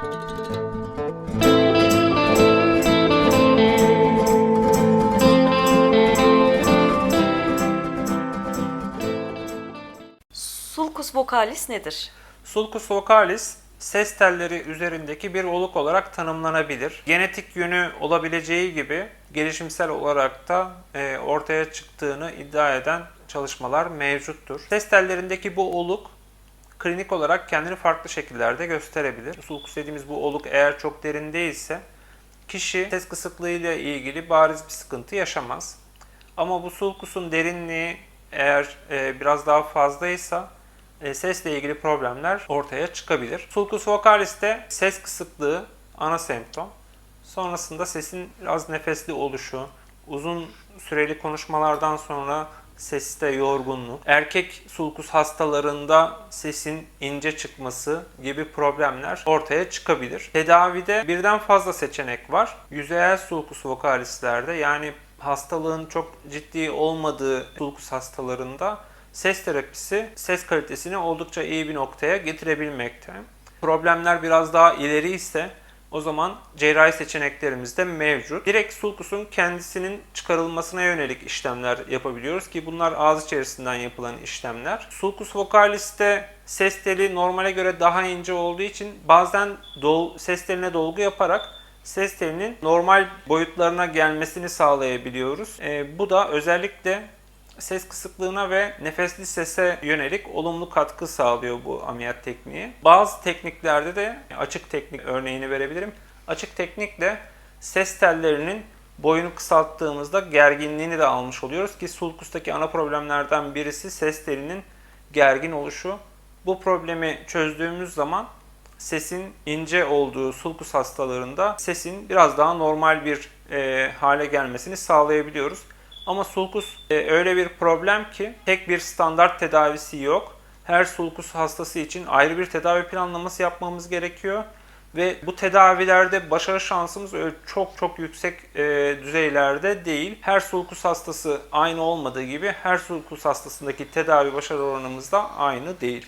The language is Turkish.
Sulcus vocalis nedir? Sulcus vocalis ses telleri üzerindeki bir oluk olarak tanımlanabilir. Genetik yönü olabileceği gibi gelişimsel olarak da e, ortaya çıktığını iddia eden çalışmalar mevcuttur. Ses tellerindeki bu oluk klinik olarak kendini farklı şekillerde gösterebilir. Sulcus dediğimiz bu oluk eğer çok derin değilse kişi ses kısıklığıyla ilgili bariz bir sıkıntı yaşamaz. Ama bu sulkusun derinliği eğer e, biraz daha fazlaysa e, sesle ilgili problemler ortaya çıkabilir. Sulcus vocalis'te ses kısıklığı ana semptom. Sonrasında sesin biraz nefesli oluşu, uzun süreli konuşmalardan sonra seste yorgunluk, erkek sulkus hastalarında sesin ince çıkması gibi problemler ortaya çıkabilir. Tedavide birden fazla seçenek var. Yüzeyel sulkus vokalislerde yani hastalığın çok ciddi olmadığı sulkus hastalarında ses terapisi ses kalitesini oldukça iyi bir noktaya getirebilmekte. Problemler biraz daha ileri ise o zaman cerrahi seçeneklerimiz de mevcut. Direkt sulkusun kendisinin çıkarılmasına yönelik işlemler yapabiliyoruz ki bunlar ağız içerisinden yapılan işlemler. Sulcus vocalis'te ses teli normale göre daha ince olduğu için bazen dol, ses teline dolgu yaparak ses telinin normal boyutlarına gelmesini sağlayabiliyoruz. Ee, bu da özellikle ses kısıklığına ve nefesli sese yönelik olumlu katkı sağlıyor bu ameliyat tekniği. Bazı tekniklerde de açık teknik örneğini verebilirim. Açık teknikle ses tellerinin boyunu kısalttığımızda gerginliğini de almış oluyoruz ki sulkustaki ana problemlerden birisi ses telinin gergin oluşu. Bu problemi çözdüğümüz zaman sesin ince olduğu sulkus hastalarında sesin biraz daha normal bir e, hale gelmesini sağlayabiliyoruz. Ama sulkus e, öyle bir problem ki tek bir standart tedavisi yok. Her sulkus hastası için ayrı bir tedavi planlaması yapmamız gerekiyor. Ve bu tedavilerde başarı şansımız çok çok yüksek e, düzeylerde değil. Her sulkus hastası aynı olmadığı gibi her sulkus hastasındaki tedavi başarı oranımız da aynı değil.